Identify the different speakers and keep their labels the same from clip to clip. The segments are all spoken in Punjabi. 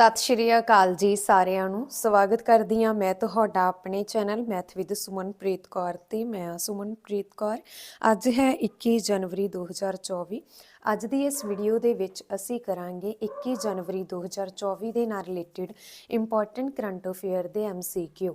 Speaker 1: ਸਤਿ ਸ਼੍ਰੀ ਅਕਾਲ ਜੀ ਸਾਰਿਆਂ ਨੂੰ। ਸਵਾਗਤ ਕਰਦੀ ਹਾਂ ਮੈਂ ਤੁਹਾਡਾ ਆਪਣੇ channel math with Sumanpreet Kaur ਤੇ। ਮੈਂ ਸੁਮਨਪ੍ਰੀਤ ਕੌਰ। ਅੱਜ ਹੈ 21 ਜਨਵਰੀ 2024 ਅੱਜ ਦੀ ਇਸ ਵੀਡੀਓ ਦੇ ਵਿੱਚ ਅਸੀਂ ਕਰਾਂਗੇ 21 ਜਨਵਰੀ 2024 ਦੇ ਨਾਲ ਰਿਲੇਟਡ ਇੰਪੋਰਟੈਂਟ ਕਰੰਟ ਅਫੇਅਰ ਦੇ ਐਮਸੀਕਿਊ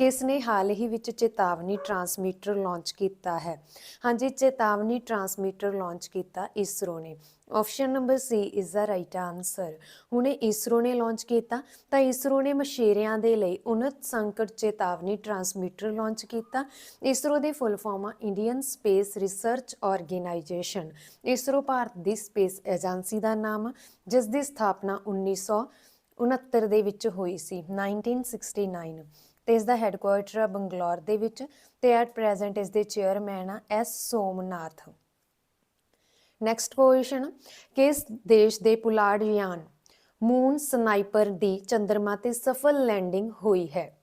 Speaker 1: ਕਿਸ ਨੇ ਹਾਲ ਹੀ ਵਿੱਚ ਚੇਤਾਵਨੀ ਟਰਾਂਸਮੀਟਰ ਲਾਂਚ ਕੀਤਾ ਹੈ? ਹਾਂਜੀ, ਚੇਤਾਵਨੀ ਟਰਾਂਸਮੀਟਰ ਲਾਂਚ ਕੀਤਾ ਇਸਰੋ ਨੇ। Option number C is the right answer ਹੁਣੇ ਇਸਰੋ ਨੇ ਲਾਂਚ ਕੀਤਾ, ਤਾਂ ਇਸਰੋ ਨੇ ਮਛੇਰਿਆਂ ਦੇ ਲਈ ਉਨਤ ਸੰਕਟ ਚੇਤਾਵਨੀ ਟਰਾਂਸਮੀਟਰ ਲਾਂਚ ਕੀਤਾ। ਇਸਰੋ ਦੇ ਫੁੱਲ ਫਾਰਮ ਆ Indian space research organisation ISRO Bharat ਦੀ ਸਪੇਸ ਏਜੰਸੀ ਦਾ ਨਾਮ ਜਿਸ ਦੀ ਸਥਾਪਨਾ 1969 ਦੇ ਵਿੱਚ ਹੋਈ ਸੀ 1969 ਤੇ ਇਸ ਦਾ ਹੈੱਡਕੁਆਰਟਰ ਆ ਬੰਗਲੌਰ ਦੇ ਵਿੱਚ ਤੇ ਐਟ ਪ੍ਰੈਜ਼ੈਂਟ ਇਸ ਦੇ ਚੇਅਰਮੈਨ ਆ ਐਸ ਸੋਮਨਾਥ। ਨੈਕਸਟ ਕੁਐਸਚਨ ਕਿਸ ਦੇਸ਼ ਦੇ ਪੁਲਾੜ ਯਾਨ ਮੂਨ ਸਨਾਈਪਰ ਦੀ ਚੰਦਰਮਾ ਤੇ ਸਫਲ ਲੈਂਡਿੰਗ ਹੋਈ ਹੈ?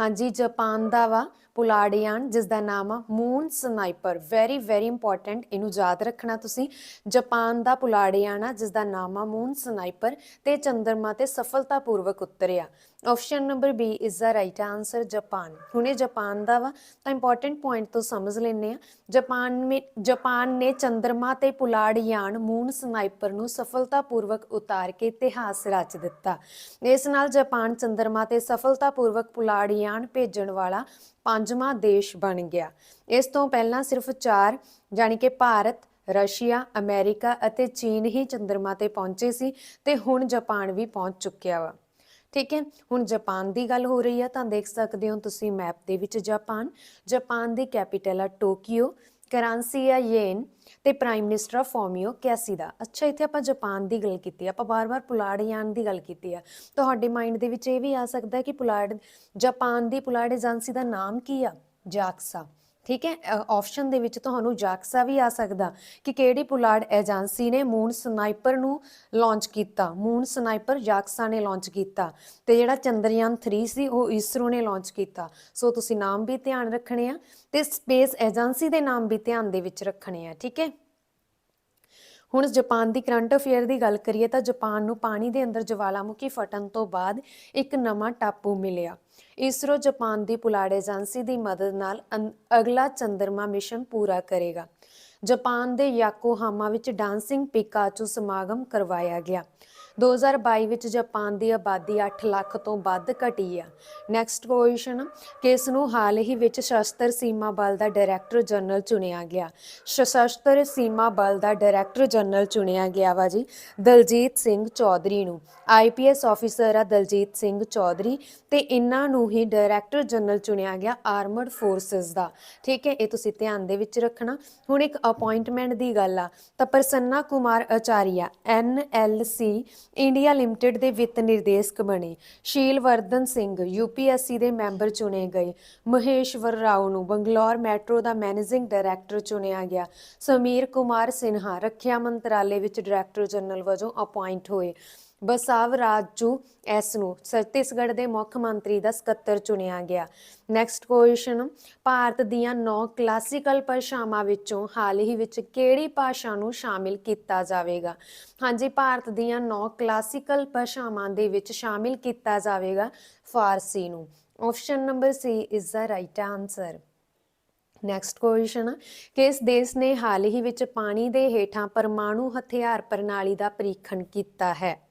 Speaker 1: ਹਾਂਜੀ, ਜਾਪਾਨ ਦਾ ਵਾ। ਪੁਲਾੜ ਯਾਨ ਜਿਸ ਦਾ ਨਾਮ ਆ moon sniper. Very very important ਇਹਨੂੰ ਯਾਦ ਰੱਖਣਾ ਤੁਸੀਂ। ਜਾਪਾਨ ਦਾ ਪੁਲਾੜ ਆ, ਜਿਸ ਦਾ ਨਾਮ ਆ ਮੂਨ ਸਨਾਈਪਰ ਤੇ ਚੰਦਰਮਾ ਤੇ ਸਫਲਤਾਪੂਰਵਕ ਉਤਰਿਆ। Option number B is the right answer Japan ਹੁਣੇ ਜਾਪਾਨ ਦਾ ਵਾ, ਤਾਂ ਇੰਪੋਰਟੈਂਟ ਪੁਆਇੰਟ ਤੋਂ ਸਮਝ ਲੈਂਦੇ ਆ ਜਾਪਾਨ ਮੇ, ਜਾਪਾਨ ਨੇ ਚੰਦਰਮਾ ਤੇ ਪੁਲਾੜ ਮੂਨ ਸਨਾਈਪਰ ਨੂੰ ਸਫਲਤਾਪੂਰਵਕ ਉਤਾਰ ਕੇ ਇਤਿਹਾਸ ਰਚ ਦਿੱਤਾ। ਇਸ ਨਾਲ ਜਾਪਾਨ ਚੰਦਰਮਾ ਤੇ ਸਫਲਤਾਪੂਰਵਕ ਪੁਲਾੜ ਭੇਜਣ ਵਾਲਾ ਪੰਜਵਾਂ ਦੇਸ਼ ਬਣ ਗਿਆ। ਇਸ ਤੋਂ ਪਹਿਲਾਂ ਸਿਰਫ 4 ਯਾਨੀ ਕਿ ਭਾਰਤ, ਰਸ਼ੀਆ, ਅਮਰੀਕਾ ਅਤੇ ਚੀਨ ਹੀ ਚੰਦਰਮਾ ਤੇ ਪਹੁੰਚੇ ਸੀ ਤੇ ਹੁਣ ਜਾਪਾਨ ਵੀ ਪਹੁੰਚ ਚੁੱਕਿਆ ਵਾ। ਠੀਕ ਹੈ, ਹੁਣ ਜਾਪਾਨ ਦੀ ਗੱਲ ਹੋ ਰਹੀ ਹੈ ਤਾਂ ਦੇਖ ਸਕਦੇ ਹੋ ਤੁਸੀਂ ਮੈਪ ਦੇ ਵਿੱਚ ਜਾਪਾਨ। ਜਾਪਾਨ ਦੀ ਕੈਪੀਟਲ ਆ ਟੋਕੀਓ। ਕਰਾਂਸੀ ਆ ਯੇਨ ਤੇ ਪ੍ਰਾਈਮ ਮਿਨਿਸਟਰ ਆ ਫੋਮੀਓ ਕੈਸੀਦਾ ਅੱਛਾ ਇੱਥੇ ਆਪਾਂ ਜਾਪਾਨ ਦੀ ਗੱਲ ਕੀਤੀ ਆ, ਆਪਾਂ ਬਾਰ-ਬਾਰ ਪੁਲਾੜ ਯਾਨ ਦੀ ਗੱਲ ਕੀਤੀ ਆ। ਤੁਹਾਡੇ ਮਾਈਂਡ ਦੇ ਵਿੱਚ ਇਹ ਵੀ ਆ ਸਕਦਾ ਕਿ ਪੁਲਾੜ ਜਾਪਾਨ ਦੀ ਪੁਲਾੜ ਏਜੰਸੀ ਦਾ ਨਾਮ ਕੀ ਆ? ਜਾਕਸਾ। ਠੀਕ ਹੈ ਆਪਸ਼ਨ ਦੇ ਵਿੱਚ ਤੁਹਾਨੂੰ ਜਾਕਸਾ ਵੀ ਆ ਸਕਦਾ ਕਿ ਕਿਹੜੀ ਪੁਲਾੜ ਏਜੰਸੀ ਨੇ ਮੂਨ ਸਨਾਈਪਰ ਨੂੰ ਲਾਂਚ ਕੀਤਾ। ਮੂਨ ਸਨਾਈਪਰ ਜਾਕਸਾ ਨੇ ਲਾਂਚ ਕੀਤਾ ਤੇ ਜਿਹੜਾ ਚੰਦਰਯਾਨ 3 ਸੀ, ਉਹ ਇਸਰੋ ਨੇ ਲਾਂਚ ਕੀਤਾ। ਸੋ ਤੁਸੀਂ ਨਾਮ ਵੀ ਧਿਆਨ ਰੱਖਣੇ ਆ ਤੇ ਸਪੇਸ ਏਜੰਸੀ ਦੇ ਨਾਮ ਵੀ ਧਿਆਨ ਦੇ ਵਿੱਚ ਰੱਖਣੇ ਆ, ਠੀਕ ਹੈ। ਹੁਣ ਜਾਪਾਨ ਦੀ ਕਰੰਟ ਅਫੇਅਰ ਦੀ ਗੱਲ ਕਰੀਏ ਤਾਂ ਜਾਪਾਨ ਨੂੰ ਪਾਣੀ ਦੇ ਅੰਦਰ ਜਵਾਲਾਮੁਖੀ ਫਟਣ ਤੋਂ ਬਾਅਦ ਇੱਕ ਨਵਾਂ ਟਾਪੂ ਮਿਲਿਆ। ਇਸਰੋ ਜਾਪਾਨ ਦੀ ਪੁਲਾੜ ਏਜੰਸੀ ਦੀ ਮਦਦ ਨਾਲ ਅੰ- ਅਗਲਾ ਚੰਦਰਮਾ ਮਿਸ਼ਨ ਪੂਰਾ ਕਰੇਗਾ। ਜਾਪਾਨ ਦੇ ਯਾਕੋਹਾਮਾ ਵਿੱਚ ਡਾਂਸਿੰਗ ਪਿਕਾਚੂ ਸਮਾਗਮ ਕਰਵਾਇਆ ਗਿਆ। 2022 ਵਿੱਚ ਜਾਪਾਨ ਦੀ ਆਬਾਦੀ 8 ਲੱਖ ਤੋਂ ਵੱਧ ਘਟੀ ਆ। ਨੈਕਸਟ ਕੁਐਸਚਨ ਕਿਸ ਨੂੰ ਹਾਲ ਹੀ ਵਿੱਚ ਸ਼ਸਤਰ ਸੀਮਾ ਬਲ ਦਾ ਡਾਇਰੈਕਟਰ ਜਨਰਲ ਚੁਣਿਆ ਗਿਆ। ਸਸ਼ਸਤਰ ਸੀਮਾ ਬਲ ਦਾ ਡਾਇਰੈਕਟਰ ਜਨਰਲ ਚੁਣਿਆ ਗਿਆ ਵਾ ਜੀ, ਦਲਜੀਤ ਸਿੰਘ ਚੌਧਰੀ ਨੂੰ। ਆਈਪੀਐਸ ਆਫੀਸਰ ਆ ਦਲਜੀਤ ਸਿੰਘ ਚੌਧਰੀ ਤੇ ਇਹਨਾਂ ਨੂੰ ਹੀ ਡਾਇਰੈਕਟਰ ਜਨਰਲ ਚੁਣਿਆ ਗਿਆ ਆਰਮਡ ਫੋਰਸਸ ਦਾ। ਠੀਕ ਹੈ, ਇਹ ਤੁਸੀਂ ਧਿਆਨ ਦੇ ਵਿੱਚ ਰੱਖਣਾ। ਹੁਣ ਇੱਕ ਅਪਾਇੰਟਮੈਂਟ ਦੀ ਗੱਲ ਆ। ਤਾਂ Prasanna Kumar Acharya NLC India limited ਦੇ ਵਿੱਤ ਨਿਰਦੇਸ਼ਕ ਬਣੇ। ਸ਼ੀਲ ਵਰਧਨ ਸਿੰਘ ਯੂਪੀਐਸਸੀ ਦੇ ਮੈਂਬਰ ਚੁਣੇ ਗਏ। ਮਹੇਸ਼ਵਰ ਰਾਓ ਨੂੰ ਬੰਗਲੌਰ ਮੈਟਰੋ ਦਾ ਮੈਨੇਜਿੰਗ ਡਾਇਰੈਕਟਰ ਚੁਣਿਆ ਗਿਆ। ਸਮੀਰ ਕੁਮਾਰ ਸਿਨਹਾ, ਰੱਖਿਆ ਮੰਤਰਾਲੇ ਵਿੱਚ ਡਾਇਰੈਕਟਰ ਜਨਰਲ ਵਜੋਂ ਅਪਾਇੰਟ ਹੋਏ। ਬਸਾਵ ਰਾਜੂ ਐਸ ਨੂੰ ਛੱਤੀਸਗੜ੍ਹ ਦੇ ਮੁੱਖ ਮੰਤਰੀ ਦਾ ਸਕੱਤਰ ਚੁਣਿਆ ਗਿਆ। ਨੈਕਸਟ ਕੁਐਸਚਨ ਭਾਰਤ ਦੀਆਂ 9 ਕਲਾਸੀਕਲ ਭਾਸ਼ਾਵਾਂ ਵਿੱਚੋਂ ਹਾਲ ਹੀ ਵਿੱਚ ਕਿਹੜੀ ਭਾਸ਼ਾ ਨੂੰ ਸ਼ਾਮਿਲ ਕੀਤਾ ਜਾਵੇਗਾ? ਹਾਂਜੀ, ਭਾਰਤ ਦੀਆਂ 9 ਕਲਾਸੀਕਲ ਭਾਸ਼ਾਵਾਂ ਦੇ ਵਿੱਚ ਸ਼ਾਮਿਲ ਕੀਤਾ ਜਾਵੇਗਾ ਫਾਰਸੀ ਨੂੰ। Option number C is the right answer next question ਕਿਸ ਦੇਸ਼ ਨੇ ਹਾਲ ਹੀ ਵਿੱਚ ਪਾਣੀ ਦੇ ਹੇਠਾਂ ਪਰਮਾਣੂ ਹਥਿਆਰ ਪ੍ਰਣਾਲੀ ਦਾ ਪਰੀਖਣ ਕੀਤਾ ਹੈ?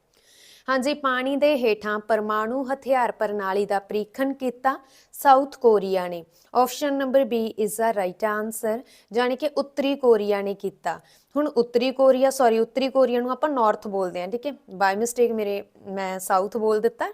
Speaker 1: ਹਾਂਜੀ, ਪਾਣੀ ਦੇ ਹੇਠਾਂ ਪਰਮਾਣੂ ਹਥਿਆਰ ਪ੍ਰਣਾਲੀ ਦਾ ਪ੍ਰੀਖਣ ਕੀਤਾ ਸਾਊਥ ਕੋਰੀਆ ਨੇ। Option number B is the right answer ਜਾਨੀ ਕਿ ਉੱਤਰੀ ਕੋਰੀਆ ਨੇ ਕੀਤਾ। ਹੁਣ ਉੱਤਰੀ ਕੋਰੀਆ ਸੌਰੀ ਉੱਤਰੀ ਕੋਰੀਆ ਨੂੰ ਆਪਾਂ ਨਾਰਥ ਬੋਲਦੇ ਹਾਂ, ਠੀਕ ਹੈ? ਬਾਈ ਮਿਸਟੇਕ ਮੇਰੇ, ਮੈਂ ਸਾਊਥ ਬੋਲ ਦਿੱਤਾ।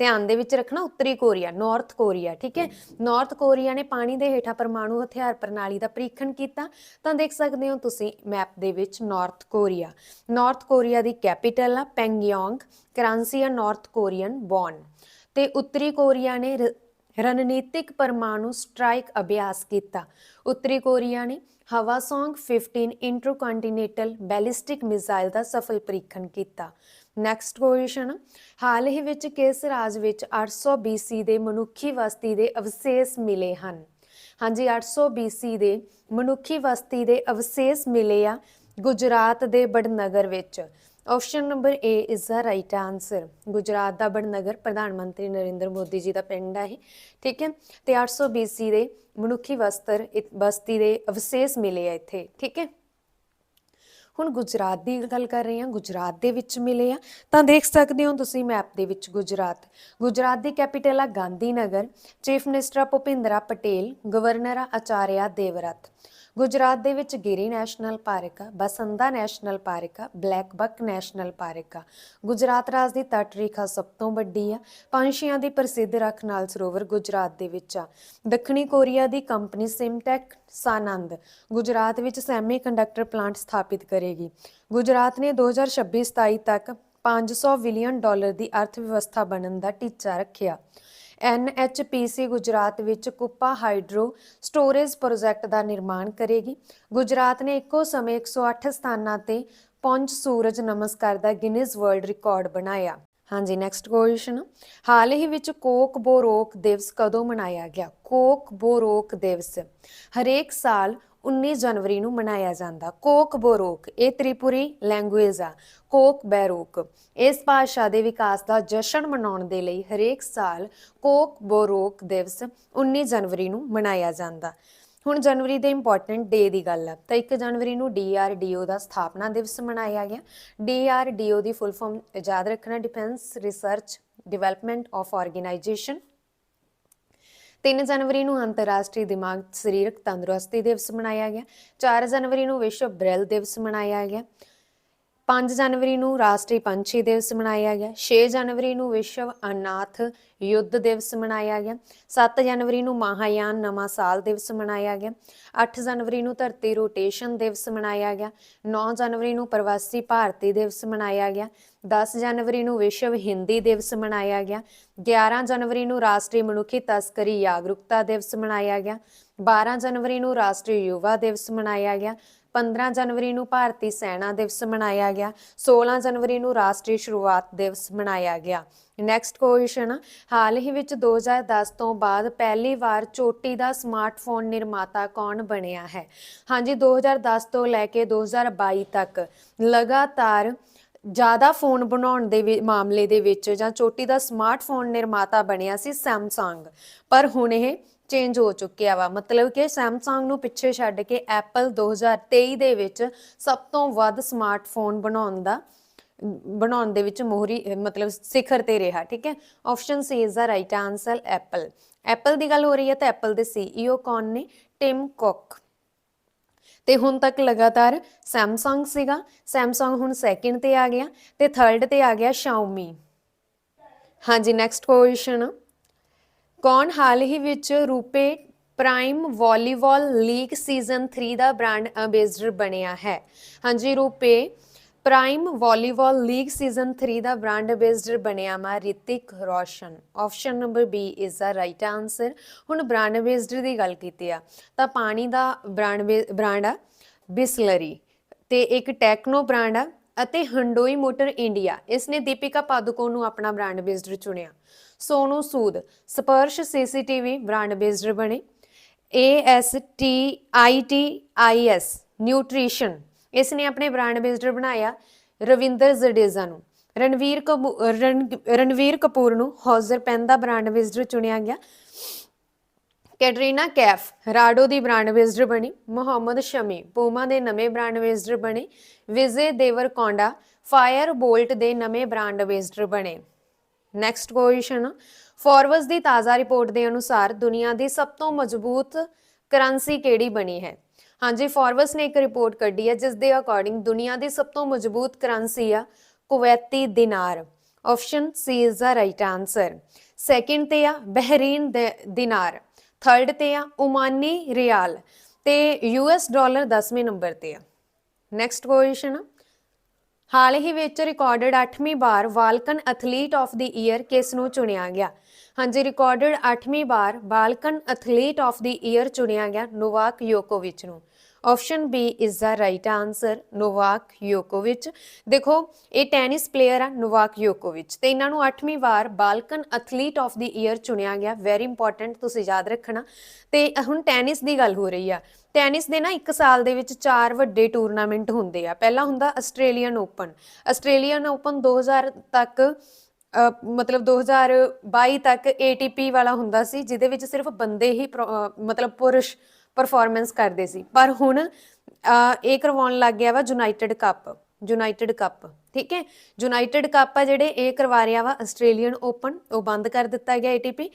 Speaker 1: ਧਿਆਨ ਦੇ ਵਿੱਚ ਰੱਖਣਾ ਉੱਤਰੀ ਕੋਰੀਆ ਨਾਰਥ ਕੋਰੀਆ ਠੀਕ ਹੈ? ਨਾਰਥ ਕੋਰੀਆ ਨੇ ਪਾਣੀ ਦੇ ਹੇਠਾਂ ਪਰਮਾਣੂ ਹਥਿਆਰ ਪ੍ਰਣਾਲੀ ਦਾ ਪਰੀਖਣ ਕੀਤਾ। ਤਾਂ ਦੇਖ ਸਕਦੇ ਹੋ ਤੁਸੀਂ ਮੈਪ ਦੇ ਵਿੱਚ ਨਾਰਥ ਕੋਰੀਆ ਨਾਰਥ ਕੋਰੀਆ ਦੀ ਕੈਪੀਟਲ ਆ ਪੈਂਗਯੋਂਗ ਕਰੰਸੀ ਆ ਨਾਰਥ ਕੋਰੀਅਨ ਬੌਨ ਤੇ ਉੱਤਰੀ ਕੋਰੀਆ ਨੇ ਰਣਨੀਤਿਕ ਪਰਮਾਣੂ ਸਟ੍ਰਾਈਕ ਅਭਿਆਸ ਕੀਤਾ। ਉੱਤਰੀ ਕੋਰੀਆ ਨੇ ਹਵਾਸੋਂਗ 15 ਇੰਟਰਕੰਟੀਨੈਂਟਲ ਬੈਲਿਸਟਿਕ ਮਿਜ਼ਾਈਲ ਦਾ ਸਫਲ ਪਰੀਖਣ ਕੀਤਾ। ਨੈਕਸਟ ਕੁਐਸਚਨ ਹਾਲ ਹੀ ਵਿੱਚ ਕਿਸ ਰਾਜ ਵਿੱਚ 800 BC ਦੇ ਮਨੁੱਖੀ ਵਸਤੀ ਦੇ ਅਵਸ਼ੇਸ਼ ਮਿਲੇ ਹਨ? ਹਾਂਜੀ 800 BC ਦੇ ਮਨੁੱਖੀ ਵਸਤੀ ਦੇ ਅਵਸ਼ੇਸ਼ ਮਿਲੇ ਆ ਗੁਜਰਾਤ ਦੇ ਬੜਨਗਰ ਵਿੱਚ। Option number A is the right answer Gujarat ਦਾ ਬੜਨਗਰ ਪ੍ਰਧਾਨ ਮੰਤਰੀ ਨਰਿੰਦਰ ਮੋਦੀ ਜੀ ਦਾ ਪਿੰਡ ਹੈ ਠੀਕ ਹੈ? ਤੇ 800 BC ਦੇ ਮਨੁੱਖੀ ਵਸਤਰ ਬਸਤੀ ਦੇ ਅਵਸ਼ੇਸ਼ ਮਿਲੇ ਆ ਇੱਥੇ, ਠੀਕ ਹੈ? ਹੁਣ ਗੁਜਰਾਤ ਦੀ ਗੱਲ ਕਰ ਰਹੇ ਹਾਂ, ਗੁਜਰਾਤ ਦੇ ਵਿੱਚ ਮਿਲੇ ਆ ਤਾਂ ਦੇਖ ਸਕਦੇ ਹੋ ਤੁਸੀਂ ਮੈਪ ਦੇ ਵਿੱਚ ਗੁਜਰਾਤ। ਗੁਜਰਾਤ ਦੀ ਕੈਪੀਟਲ ਆ ਗਾਂਧੀ ਨਗਰ ਚੀਫ ਮਿਨਿਸਟਰ ਆ ਭੁਪਿੰਦਰਾ ਪਟੇਲ ਗਵਰਨਰ ਆ ਆਚਾਰਿਆ ਦੇਵਰਤ। ਗੁਜਰਾਤ ਦੇ ਵਿੱਚ ਗਿਰੀ ਨੈਸ਼ਨਲ ਪਾਰਕ ਆ ਬਸੰਦਾ ਨੈਸ਼ਨਲ ਪਾਰਕ ਆ ਬਲੈਕ ਬੱਕ ਨੈਸ਼ਨਲ ਪਾਰਕ ਆ। ਗੁਜਰਾਤ ਰਾਜ ਦੀ ਤਟ ਰੇਖਾ ਸਭ ਤੋਂ ਵੱਡੀ ਆ। ਪੰਛੀਆਂ ਦੀ ਪ੍ਰਸਿੱਧ ਰੱਖ ਨਾਲ ਸਰੋਵਰ ਗੁਜਰਾਤ ਦੇ ਵਿੱਚ ਆ। ਦੱਖਣੀ ਕੋਰੀਆ ਦੀ ਕੰਪਨੀ ਸਿਮਟੈਕ ਸਾਨੰਦ ਗੁਜਰਾਤ ਵਿੱਚ ਸੈਮੀ ਕੰਡਕਟਰ ਪਲਾਂਟ ਸਥਾਪਿਤ ਕਰੇਗੀ। ਗੁਜਰਾਤ ਨੇ 2026-27 ਤੱਕ 500 ਬਿਲੀਅਨ ਡਾਲਰ ਦੀ ਅਰਥ ਵਿਵਸਥਾ ਬਣਨ ਦਾ ਟੀਚਾ ਰੱਖਿਆ। NHPC ਗੁਜਰਾਤ ਵਿੱਚ ਕੁੱਪਾ ਹਾਈਡਰੋ ਸਟੋਰੇਜ ਪ੍ਰੋਜੈਕਟ ਦਾ ਨਿਰਮਾਣ ਕਰੇਗੀ। ਗੁਜਰਾਤ ਨੇ ਇੱਕੋ ਸਮੇਂ 108 ਸਥਾਨਾਂ ਤੇ ਪਹੁੰਚ ਸੂਰਜ ਨਮਸਕਾਰ ਦਾ ਗਿਨੀਜ਼ ਵਰਲਡ ਰਿਕਾਰਡ ਬਣਾਇਆ। ਹਾਂਜੀ ਨੈਕਸਟ ਕੁਐਸਚਨ ਹਾਲ ਹੀ ਵਿੱਚ ਕੋਕ ਬੋਰੋਕ ਦਿਵਸ ਕਦੋਂ ਮਨਾਇਆ ਗਿਆ? ਕੋਕ ਬੋਰੋਕ ਦਿਵਸ। ਹਰੇਕ ਸਾਲ 19 ਜਨਵਰੀ ਨੂੰ ਮਨਾਇਆ ਜਾਂਦਾ। ਕੋਕ ਬੋਰੋਕ, ਇਹ ਤ੍ਰਿਪੁਰੀ ਲੈਂਗੁਏਜ ਆ। ਕੋਕ ਬੈਰੋਕ, ਇਸ ਭਾਸ਼ਾ ਦੇ ਵਿਕਾਸ ਦਾ ਜਸ਼ਨ ਮਨਾਉਣ ਦੇ ਲਈ ਹਰੇਕ ਸਾਲ ਕੋਕ ਬੋਰੋਕ ਦਿਵਸ 19 ਜਨਵਰੀ ਨੂੰ ਮਨਾਇਆ ਜਾਂਦਾ। ਹੁਣ ਜਨਵਰੀ ਦੇ ਇੰਪੋਰਟੈਂਟ ਡੇ ਦੀ ਗੱਲ ਆ। ਤਾਂ 1 ਜਨਵਰੀ ਨੂੰ DRDO ਦਾ ਸਥਾਪਨਾ ਦਿਵਸ ਮਨਾਇਆ ਗਿਆ। DRDO ਦੀ ਫੁੱਲ ਫਾਰਮ ਯਾਦ ਰੱਖਣਾ defence research development of organisation 3 ਜਨਵਰੀ ਨੂੰ ਅੰਤਰਰਾਸ਼ਟਰੀ ਦਿਮਾਗ ਸਰੀਰਕ ਤੰਦਰੁਸਤੀ ਦਿਵਸ ਮਨਾਇਆ ਗਿਆ। 4 ਜਨਵਰੀ ਨੂੰ ਵਿਸ਼ਵ ਬ੍ਰੇਲ ਦਿਵਸ ਮਨਾਇਆ ਗਿਆ। 5 ਜਨਵਰੀ ਨੂੰ ਰਾਸ਼ਟਰੀ ਪੰਛੀ ਦਿਵਸ ਮਨਾਇਆ ਗਿਆ। 6 ਜਨਵਰੀ ਨੂੰ ਵਿਸ਼ਵ ਅਨਾਥ ਯੁੱਧ ਦਿਵਸ ਮਨਾਇਆ ਗਿਆ। 7 ਜਨਵਰੀ ਨੂੰ ਮਹਾਯਾਨ ਨਵਾਂ ਸਾਲ ਦਿਵਸ ਮਨਾਇਆ ਗਿਆ। 8 ਜਨਵਰੀ ਨੂੰ ਧਰਤੀ ਰੋਟੇਸ਼ਨ ਦਿਵਸ ਮਨਾਇਆ ਗਿਆ। 9 ਜਨਵਰੀ ਨੂੰ ਪ੍ਰਵਾਸੀ ਭਾਰਤੀ ਦਿਵਸ ਮਨਾਇਆ ਗਿਆ। 10 ਜਨਵਰੀ ਨੂੰ ਵਿਸ਼ਵ ਹਿੰਦੀ ਦਿਵਸ ਮਨਾਇਆ ਗਿਆ। 11 ਜਨਵਰੀ ਨੂੰ ਰਾਸ਼ਟਰੀ ਮਨੁੱਖੀ ਤਸਕਰੀ ਜਾਗਰੂਕਤਾ ਦਿਵਸ ਮਨਾਇਆ ਗਿਆ। 12 ਜਨਵਰੀ ਨੂੰ ਰਾਸ਼ਟਰੀ ਯੁਵਾ ਦਿਵਸ ਮਨਾਇਆ ਗਿਆ। 15 ਜਨਵਰੀ ਨੂੰ ਭਾਰਤੀ ਸੈਨਾ ਦਿਵਸ ਮਨਾਇਆ ਗਿਆ 16 ਜਨਵਰੀ ਨੂੰ ਰਾਸ਼ਟਰੀ ਸ਼ੁਰੂਆਤ ਦਿਵਸ ਮਨਾਇਆ ਗਿਆ। ਨੈਕਸਟ ਕੁਐਸਚਨ ਹਾਲ ਹੀ ਵਿੱਚ 2010 ਤੋਂ ਬਾਅਦ ਪਹਿਲੀ ਵਾਰ ਚੋਟੀ ਦਾ ਸਮਾਰਟਫੋਨ ਨਿਰਮਾਤਾ ਕੌਣ ਬਣਿਆ ਹੈ? ਹਾਂਜੀ 2010 ਤੋਂ ਲੈ ਕੇ 2022 ਤੱਕ ਲਗਾਤਾਰ ਜ਼ਿਆਦਾ ਫੋਨ ਬਣਾਉਣ ਦੇ ਵਿ- ਮਾਮਲੇ ਦੇ ਵਿੱਚ ਜਾਂ ਚੋਟੀ ਦਾ ਸਮਾਰਟਫੋਨ ਨਿਰਮਾਤਾ ਬਣਿਆ ਸੀ ਸੈਮਸੰਗ ਪਰ ਹੁਣ ਇਹ ਚੇਂਜ ਹੋ ਚੁੱਕਿਆ ਵਾ। ਮਤਲਬ ਕਿ ਸੈਮਸੰਗ ਨੂੰ ਪਿੱਛੇ ਛੱਡ ਕੇ ਐਪਲ 2023 ਦੇ ਵਿੱਚ ਸਭ ਤੋਂ ਵੱਧ ਸਮਾਰਟਫੋਨ ਬਣਾਉਣ ਦਾ, ਬਣਾਉਣ ਦੇ ਵਿੱਚ ਮੋਹਰੀ, ਮਤਲਬ ਸਿਖਰ ਤੇ ਰਿਹਾ, ਠੀਕ ਹੈ? Option C is the right answer Apple Apple ਦੀ ਗੱਲ ਹੋ ਰਹੀ ਹੈ ਤਾਂ ਐਪਲ ਦੇ ਸੀਈਓ ਕੌਣ ਨੇ? ਟਿਮ ਕੁੱਕ ਤੇ ਹੁਣ ਤੱਕ ਲਗਾਤਾਰ ਸੈਮਸੰਗ ਸੀਗਾ। ਸੈਮਸੰਗ ਹੁਣ ਸੈਕਿੰਡ ਤੇ ਆ ਗਿਆ ਤੇ ਥਰਡ ਤੇ ਆ ਗਿਆ ਸ਼ਾਓਮੀ ਹਾਂਜੀ ਨੈਕਸਟ ਕੁਐਸਚਨ ਕੌਣ ਹਾਲ ਹੀ ਵਿੱਚ RuPay prime volleyball league season 3 ਦਾ ਬ੍ਰਾਂਡ ਅੰਬੈਸਡਰ ਬਣਿਆ ਹੈ? ਹਾਂਜੀ, RuPay, prime volleyball league season 3 ਦਾ ਬ੍ਰਾਂਡ ਅੰਬੈਸਡਰ ਬਣਿਆ ਮਾ Hrithik Roshan. Option number B is the right answer ਹੁਣ ਬ੍ਰਾਂਡ ਅੰਬੈਸਡਰ ਦੀ ਗੱਲ ਕੀਤੀ ਆ, ਤਾਂ ਪਾਣੀ ਦਾ ਬ੍ਰਾਂਡ ਬ੍ਰਾਂਡ ਆ, ਬਿਸਲਰੀ। ਤੇ ਇੱਕ ਟੈਕਨੋ ਬ੍ਰਾਂਡ ਆ ਅਤੇ ਹੰਡੋਈ ਮੋਟਰ ਇੰਡੀਆ। ਇਸ ਨੇ ਦੀਪਿਕਾ ਪਾਦੂਕੋਣ ਨੂੰ ਆਪਣਾ ਬ੍ਰਾਂਡ ਅੰਬੈਸਡਰ ਚੁਣਿਆ। Sonu Sood, Sparsh CCTV, brand ambassador ਬਣੇ। ASTITIS ਨਿਊਟ੍ਰੀਸ਼ਨ ਇਸ ਨੇ ਆਪਣੇ ਬ੍ਰਾਂਡ ਅੰਬੈਸਡਰ ਬਣਾਇਆ ਰਵਿੰਦਰ ਜਡੇਜਾ ਨੂੰ। ਰਣਵੀਰ ਰਣਵੀਰ ਕਪੂਰ ਨੂੰ ਹੌਜ਼ਰ ਪੈਨ ਦਾ ਬ੍ਰਾਂਡ ਅੰਬੈਸਡਰ ਚੁਣਿਆ ਗਿਆ। ਕੈਟਰੀਨਾ ਕੈਫ ਰਾਡੋ ਦੀ ਬ੍ਰਾਂਡ ਅੰਬੈਸਡਰ ਬਣੀ। ਮੁਹੰਮਦ ਸ਼ਮੀ, ਪੂਮਾ ਦੇ ਨਵੇਂ ਬ੍ਰਾਂਡ ਅੰਬੈਸਡਰ ਬਣੇ। ਵਿਜੇ ਦੇਵਰਕੌਂਡਾ, ਫਾਇਰ ਬੋਲਟ ਦੇ ਨਵੇਂ ਬ੍ਰਾਂਡ ਅੰਬੈਸਡਰ ਬਣੇ। ਨੈਕਸਟ ਕੁਐਸਚਨ ਫੋਰਬਸ ਦੀ ਤਾਜ਼ਾ ਰਿਪੋਰਟ ਦੇ ਅਨੁਸਾਰ ਦੁਨੀਆ ਦੀ ਸਭ ਤੋਂ ਮਜ਼ਬੂਤ ਕਰੰਸੀ ਕਿਹੜੀ ਬਣੀ ਹੈ? ਹਾਂਜੀ ਫੋਰਬਸ ਨੇ ਇੱਕ ਰਿਪੋਰਟ ਕੱਢੀ ਹੈ ਜਿਸ ਦੇ ਅਕੋਰਡਿੰਗ ਦੁਨੀਆ ਦੀ ਸਭ ਤੋਂ ਮਜ਼ਬੂਤ ਕਰੰਸੀ ਆ Kuwaiti dinar. Option C is the right answer second ਤੇ ਆ ਬਹਿਰੀਨ ਦੇ ਦਿਨਾਰ। ਥਰਡ ਤੇ ਆ ਓਮਾਨੀ ਰਿਆਲ। ਤੇ ਯੂਐਸ ਡਾਲਰ 10ਵੇਂ ਨੰਬਰ ਤੇ ਆ। ਨੈਕਸਟ ਕੁਐਸਚਨ ਹਾਲ ਹੀ ਵਿੱਚ ਰਿਕਾਰਡਡ 8ਵੀਂ ਵਾਰ Balkan athlete of the year ਕਿਸ ਨੂੰ ਚੁਣਿਆ ਗਿਆ? ਹਾਂਜੀ ਰਿਕਾਰਡਡ 8ਵੀਂ ਵਾਰ Balkan athlete of the year ਚੁਣਿਆ ਗਿਆ ਨੋਵਾਕ ਯੋਕੋਵਿਚ ਨੂੰ। Option B is the right answer Novak ਯੋਕੋਵਿਚ। ਦੇਖੋ, ਇਹ ਟੈਨਿਸ ਪਲੇਅਰ ਆ, ਨੋਵਾਕ ਯੋਕੋਵਿਚ। ਤੇ ਇਹਨਾਂ ਨੂੰ 8ਵੀਂ ਵਾਰ Balkan athlete of the year ਚੁਣਿਆ ਗਿਆ। ਵੈਰੀ ਇੰਪੋਰਟੈਂਟ ਤੁਸੀਂ ਯਾਦ ਰੱਖਣਾ। ਤੇ ਹੁਣ ਟੈਨਿਸ ਦੀ ਗੱਲ ਹੋ ਰਹੀ ਆ। ਟੈਨਿਸ ਦੇ ਨਾ ਇੱਕ ਸਾਲ ਦੇ ਵਿੱਚ ਚਾਰ ਵੱਡੇ ਟੂਰਨਾਮੈਂਟ ਹੁੰਦੇ ਆ। ਪਹਿਲਾ ਹੁੰਦਾ ਆਸਟ੍ਰੇਲੀਅਨ ਓਪਨ ਆਸਟ੍ਰੇਲੀਅਨ ਓਪਨ 2000 ਤੱਕ ਮਤਲਬ 2022 ਤੱਕ ATP ਵਾਲਾ ਹੁੰਦਾ ਸੀ, ਜਿਹਦੇ ਵਿੱਚ ਸਿਰਫ ਬੰਦੇ ਹੀ ਪ੍ਰੋ- ਮਤਲਬ ਪੁਰਸ਼ ਪਰਫਾਰਮੈਂਸ ਕਰਦੇ ਸੀ। ਪਰ ਹੁਣ ਇਹ ਕਰਵਾਉਣ ਲੱਗ ਗਿਆ ਵਾ ਯੂਨਾਈਟਿਡ ਕੱਪ ਯੂਨਾਈਟਿਡ ਕੱਪ ਠੀਕ ਹੈ? ਯੂਨਾਈਟਿਡ ਕੱਪ ਆ ਜਿਹੜੇ, ਇਹ ਕਰਵਾ ਰਿਹਾ ਵਾ ਆਸਟ੍ਰੇਲੀਅਨ ਓਪਨ ਉਹ ਬੰਦ ਕਰ ਦਿੱਤਾ ਗਿਆ ATP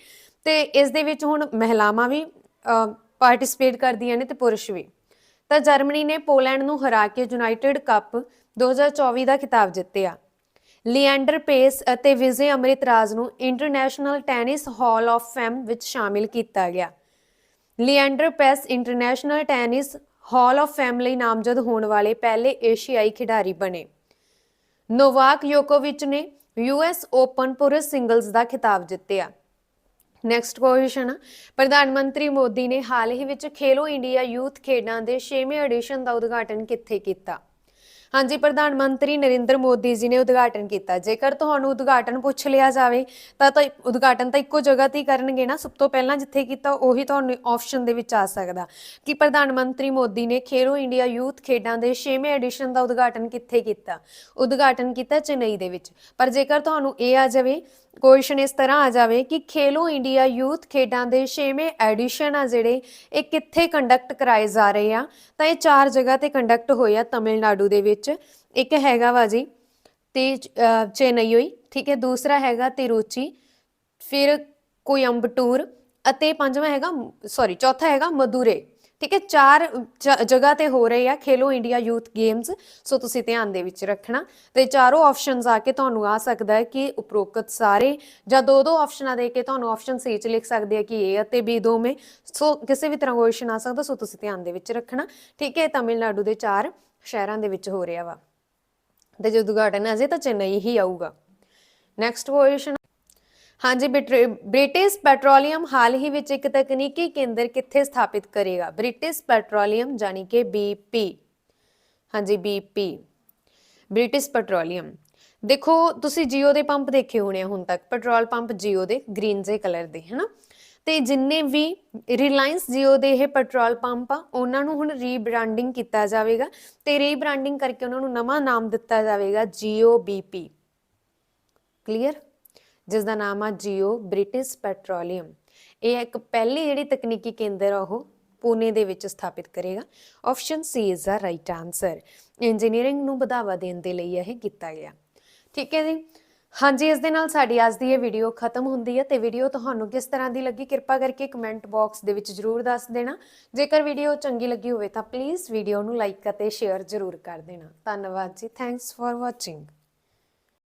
Speaker 1: ਤੇ ਇਸ ਦੇ ਵਿੱਚ ਹੁਣ ਮਹਿਲਾਵਾਂ ਵੀ ਪਾਰਟਿਸਿਪੇਟ ਕਰਦੀਆਂ ਨੇ ਤੇ ਪੁਰਸ਼ ਵੀ। ਤਾਂ ਜਰਮਨੀ ਨੇ ਪੋਲੈਂਡ ਨੂੰ ਹਰਾ ਕੇ ਯੂਨਾਈਟਿਡ ਕੱਪ 2024 ਦਾ ਖਿਤਾਬ ਜਿੱਤਿਆ। ਲੀਐਂਡਰ ਪੇਸ ਅਤੇ ਵਿਜੇ ਅਮ੍ਰਿਤਰਾਜ ਨੂੰ international tennis hall of fame ਵਿੱਚ ਸ਼ਾਮਿਲ ਕੀਤਾ ਗਿਆ। Leander Paes international tennis hall of fame ਲਈ ਨਾਮਜ਼ਦ ਹੋਣ ਵਾਲੇ ਪਹਿਲੇ ਏਸ਼ੀਆਈ ਖਿਡਾਰੀ ਬਣੇ। ਨੋਵਾਕ ਯੋਕੋਵਿਚ ਨੇ ਯੂਐਸ ਓਪਨ ਪੁਰਸ਼ ਸਿੰਗਲਜ਼ ਦਾ ਖਿਤਾਬ ਜਿੱਤਿਆ। ਨੈਕਸਟ ਕੁਐਸਚਨ ਪ੍ਰਧਾਨ ਮੰਤਰੀ ਮੋਦੀ ਨੇ ਹਾਲ ਹੀ ਵਿੱਚ ਖੇਲੋ ਇੰਡੀਆ ਯੂਥ ਖੇਡਾਂ ਦੇ 6ਵੇਂ ਐਡੀਸ਼ਨ ਦਾ ਉਦਘਾਟਨ ਕਿੱਥੇ ਕੀਤਾ? ਹਾਂਜੀ, ਪ੍ਰਧਾਨ ਮੰਤਰੀ ਨਰਿੰਦਰ ਮੋਦੀ ਜੀ ਨੇ ਉਦਘਾਟਨ ਕੀਤਾ। ਜੇਕਰ ਤੁਹਾਨੂੰ ਉਦਘਾਟਨ ਪੁੱਛ ਲਿਆ ਜਾਵੇ, ਤਾਂ ਤਾਂ ਉਦਘਾਟਨ ਤਾਂ ਇੱਕੋ ਜਗ੍ਹਾ ਤੇ ਹੀ ਕਰਨਗੇ ਨਾ। ਸਭ ਤੋਂ ਪਹਿਲਾਂ ਜਿੱਥੇ ਕੀਤਾ, ਉਹੀ ਤੁਹਾਨੂੰ ਆਪਸ਼ਨ ਦੇ ਵਿੱਚ ਆ ਸਕਦਾ। ਕਿ ਪ੍ਰਧਾਨ ਮੰਤਰੀ ਮੋਦੀ ਨੇ ਖੇਲੋ ਇੰਡੀਆ ਯੂਥ ਖੇਡਾਂ ਦੇ 6ਵੇਂ ਐਡੀਸ਼ਨ ਦਾ ਉਦਘਾਟਨ ਕਿੱਥੇ ਕੀਤਾ? ਉਦਘਾਟਨ ਕੀਤਾ ਚੇਨਈ ਦੇ ਵਿੱਚ। ਪਰ ਜੇਕਰ ਤੁਹਾਨੂੰ ਇਹ ਆ ਜਾਵੇ ਕੁਐਸਚਨ ਇਸ ਤਰ੍ਹਾਂ ਆ ਜਾਵੇ ਕਿ ਖੇਲੋ ਇੰਡੀਆ ਯੂਥ ਖੇਡਾਂ ਦੇ 6ਵੇਂ ਐਡੀਸ਼ਨ ਆ ਜਿਹੜੇ ਇਹ ਕਿੱਥੇ ਕੰਡਕਟ ਕਰਾਏ ਜਾ ਰਹੇ ਆ। ਤਾਂ ਇਹ ਚਾਰ ਜਗ੍ਹਾ ਤੇ ਕੰਡਕਟ ਹੋਏ ਆ ਤਮਿਲਨਾਡੂ ਦੇ ਵਿੱਚ। ਇੱਕ ਹੈਗਾ ਵਾ ਜੀ ਤੇ ਚੇਨਈ ਹੋਈ ਠੀਕ ਹੈ। ਦੂਸਰਾ ਹੈਗਾ ਤਿਰੂਚੀ, ਫਿਰ ਕੋਇੰਬਟੂਰ ਅਤੇ ਪੰਜਵਾਂ ਹੈਗਾ ਸੌਰੀ ਚੌਥਾ ਹੈਗਾ ਮਦੁਰੇ। ਠੀਕ ਹੈ, ਚਾਰ ਜ- ਜਗ੍ਹਾ ਤੇ ਹੋ ਰਹੇ ਆ Khelo India youth games, so ਤੁਸੀਂ ਧਿਆਨ ਦੇ ਵਿੱਚ ਰੱਖਣਾ। ਤੇ ਚਾਰੋਂ ਆਪਸ਼ਨਸ ਆ ਕੇ ਤੁਹਾਨੂੰ ਆ ਸਕਦਾ ਹੈ ਕਿ ਉਪਰੋਕਤ ਸਾਰੇ, ਜਾਂ ਦੋ ਦੋ ਆਪਸ਼ਨਾਂ ਦੇ ਕੇ ਤੁਹਾਨੂੰ ਆਪਸ਼ਨ ਸੀ ਚ ਲਿਖ ਸਕਦੇ ਆ ਕਿ A ਅਤੇ B ਦੋਵੇਂ। ਸੋ ਕਿਸੇ ਵੀ ਤਰ੍ਹਾਂ ਕੁਐਸਚਨ ਆ ਸਕਦਾ, ਸੋ ਤੁਸੀਂ ਧਿਆਨ ਦੇ ਵਿੱਚ ਰੱਖਣਾ। ਠੀਕ ਹੈ ਤਾਮਿਲਨਾਡੂ ਦੇ ਚਾਰ ਸ਼ਹਿਰਾਂ ਦੇ ਵਿੱਚ ਹੋ ਰਿਹਾ ਵਾ। ਤੇ ਜਦੋਂ ਉਦਘਾਟਨ ਅਜੇ ਤਾਂ ਚੇਨਈ ਹੀ ਆਊਗਾ। ਨੈਕਸਟ ਕੁਐਸਚਨ ਹਾਂਜੀ ਬ੍ਰਿਟ- ਬ੍ਰਿਟਿਸ਼ ਪੈਟਰੋਲੀਅਮ ਹਾਲ ਹੀ ਵਿੱਚ ਇੱਕ ਤਕਨੀਕੀ ਕੇਂਦਰ ਕਿੱਥੇ ਸਥਾਪਿਤ ਕਰੇਗਾ? ਬ੍ਰਿਟਿਸ਼ ਪੈਟਰੋਲੀਅਮ ਜਾਨੀ ਕਿ BP ਹਾਂਜੀ BP ਬ੍ਰਿਟਿਸ਼ ਪੈਟਰੋਲੀਅਮ। ਦੇਖੋ, ਤੁਸੀਂ ਜੀਓ ਦੇ ਪੰਪ ਦੇਖੇ ਹੋਣੇ ਆ ਹੁਣ ਤੱਕ। ਪੈਟਰੋਲ ਪੰਪ ਜੀਓ ਦੇ, ਗ੍ਰੀਨ ਜੇ ਕਲਰ ਦੇ, ਹਨਾ? ਤੇ ਜਿੰਨੇ ਵੀ ਰਿਲਾਇੰਸ ਜੀਓ ਦੇ ਇਹ ਪੈਟਰੋਲ ਪੰਪ ਆ, ਉਹਨਾਂ ਨੂੰ ਹੁਣ ਰੀਬ੍ਰਾਂਡਿੰਗ ਕੀਤਾ ਜਾਵੇਗਾ ਤੇ ਰੀਬ੍ਰਾਂਡਿੰਗ ਕਰਕੇ ਉਹਨਾਂ ਨੂੰ ਨਵਾਂ ਨਾਮ ਦਿੱਤਾ ਜਾਵੇਗਾ ਜੀਓ BP ਕਲੀਅਰ? ਜਿਸ ਦਾ ਨਾਮ ਆ ਜੀਓ ਬ੍ਰਿਟਿਸ਼ ਪੈਟਰੋਲੀਅਮ। ਇਹ ਇੱਕ ਪਹਿਲੀ ਜਿਹੜੀ ਤਕਨੀਕੀ ਕੇਂਦਰ ਆ ਉਹ ਪੂਨੇ ਦੇ ਵਿੱਚ ਸਥਾਪਿਤ ਕਰੇਗਾ। Option C is the right answer engineering ਨੂੰ ਵਧਾਵਾ ਦੇਣ ਦੇ ਲਈ ਇਹ ਕੀਤਾ ਗਿਆ। ਠੀਕ ਹੈ ਜੀ? ਹਾਂਜੀ, ਇਸ ਦੇ ਨਾਲ ਸਾਡੀ ਅੱਜ ਦੀ ਇਹ ਵੀਡੀਓ ਖਤਮ ਹੁੰਦੀ ਹੈ ਤੇ ਵੀਡੀਓ ਤੁਹਾਨੂੰ ਕਿਸ ਤਰ੍ਹਾਂ ਦੀ ਲੱਗੀ ਕਿਰਪਾ ਕਰਕੇ ਕਮੈਂਟ ਬਾਕਸ ਦੇ ਵਿੱਚ ਜਰੂਰ ਦੱਸ ਦੇਣਾ। ਜੇਕਰ ਵੀਡੀਓ ਚੰਗੀ ਲੱਗੀ ਹੋਵੇ ਤਾਂ ਪਲੀਜ਼ ਵੀਡੀਓ ਨੂੰ ਲਾਈਕ ਅਤੇ ਸ਼ੇਅਰ ਜਰੂਰ ਕਰ ਦੇਣਾ। ਧੰਨਵਾਦ ਜੀ। Thanks for watching